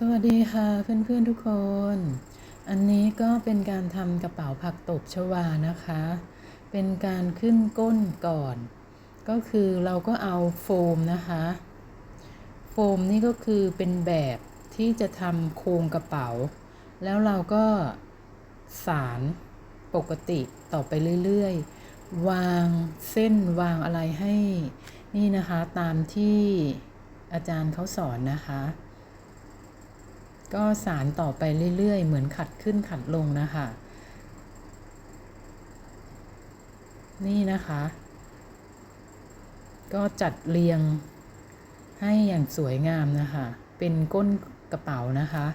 สวัสดีค่ะเพื่อนๆทุกคน อันนี้ก็เป็นการทำกระเป๋าผักตบชวานะคะ เป็นการขึ้นก้นก่อน ก็คือเราก็เอาโฟมนะคะ โฟมนี่ก็คือเป็นแบบที่จะทำโครงกระเป๋า แล้วเราก็สารปกติต่อไปเรื่อย ๆ วางเส้นวางอะไรให้นี่นะคะตามที่อาจารย์เขาสอนนะคะ ก็สารต่อไปเรื่อยๆ เหมือนขัดขึ้นขัดลงนะคะ นี่นะคะ ก็จัดเรียงให้อย่างสวยงามนะคะ เป็นก้นกระเป๋านะคะ